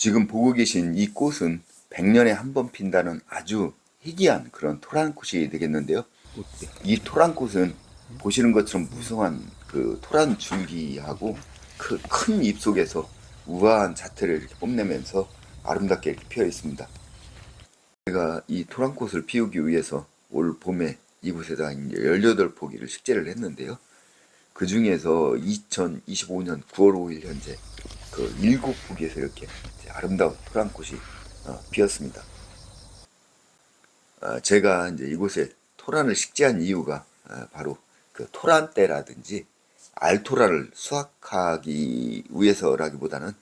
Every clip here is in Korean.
지금 보고 계신 이 꽃은 100년에 한 번 핀다는 아주 희귀한 그런 토란꽃이 되겠는데요. 이 토란꽃은 보시는 것처럼 무성한 그 토란 줄기하고 그 큰 잎 속에서 우아한 자태를 이렇게 뽐내면서 아름답게 이렇게 피어 있습니다. 제가 이 토란꽃을 피우기 위해서 올 봄에 이곳에다 이제 18포기를 식재를 했는데요. 그 중에서 2025년 9월 5일 현재 그 7포기에서 이렇게 이제 아름다운 토란꽃이 어, 피었습니다. 어, 제가 이제 이곳에 토란을 식재한 이유가 어, 바로 그 토란대라든지 알토란을 수확하기 위해서라기보다는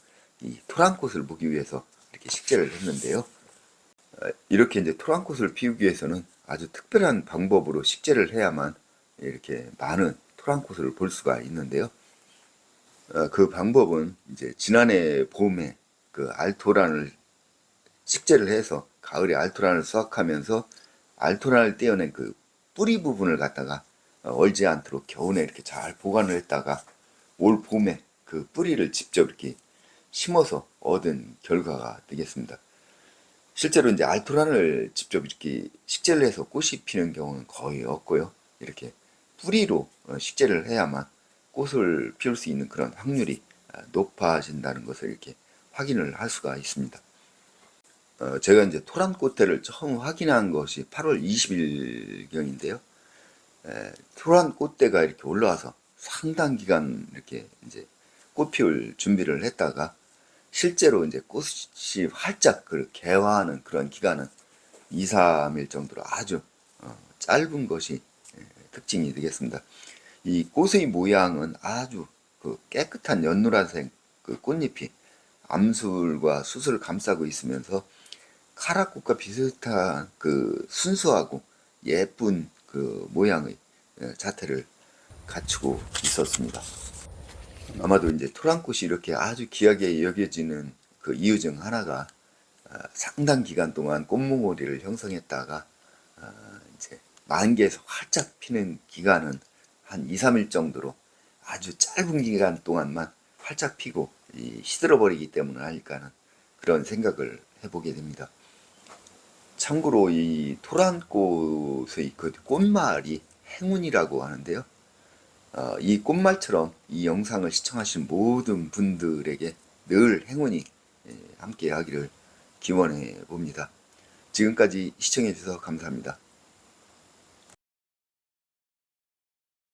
이 토란꽃을 보기 위해서 이렇게 식재를 했는데요. 어, 이렇게 이제 토란꽃을 피우기 위해서는 아주 특별한 방법으로 식재를 해야만 이렇게 많은 토란꽃을 볼 수가 있는데요. 어, 그 방법은 이제 지난해 봄에 그 알토란을 식재를 해서 가을에 알토란을 수확하면서 알토란을 떼어낸 그 뿌리 부분을 갖다가 어, 얼지 않도록 겨우내 이렇게 잘 보관을 했다가 올 봄에 그 뿌리를 직접 이렇게 심어서 얻은 결과가 되겠습니다. 실제로 이제 알토란을 직접 이렇게 식재를 해서 꽃이 피는 경우는 거의 없고요. 이렇게 뿌리로 어, 식재를 해야만 꽃을 피울 수 있는 그런 확률이 아, 높아진다는 것을 이렇게 확인을 할 수가 있습니다. 어, 제가 이제 토란 꽃대를 처음 확인한 것이 8월 20일경인데요. 토란 꽃대가 이렇게 올라와서 상당 기간 이렇게 이제 꽃 피울 준비를 했다가 실제로 이제 꽃이 활짝 그 개화하는 그런 기간은 2, 3일 정도로 아주 어, 짧은 것이 예, 특징이 되겠습니다. 이 꽃의 모양은 아주 그 깨끗한 연노란색 그 꽃잎이 암술과 수술을 감싸고 있으면서 카라꽃과 비슷한 그 순수하고 예쁜 그 모양의 예, 자태를 갖추고 있었습니다. 아마도 이제 토란꽃이 이렇게 아주 귀하게 여겨지는 그 이유 중 하나가 아, 상당 기간 동안 꽃몽오리를 형성했다가 아, 이제 만개에서 활짝 피는 기간은 한 2, 3일 정도로 아주 짧은 기간 동안만 활짝 피고 이 시들어 버리기 때문에 아닐까는 그런 생각을 해보게 됩니다. 참고로 이 토란꽃의 그 꽃말이 행운이라고 하는데요. 어, 이 꽃말처럼 이 영상을 시청하신 모든 분들에게 늘 행운이 예, 함께 하기를 기원해 봅니다. 지금까지 시청해 주셔서 감사합니다.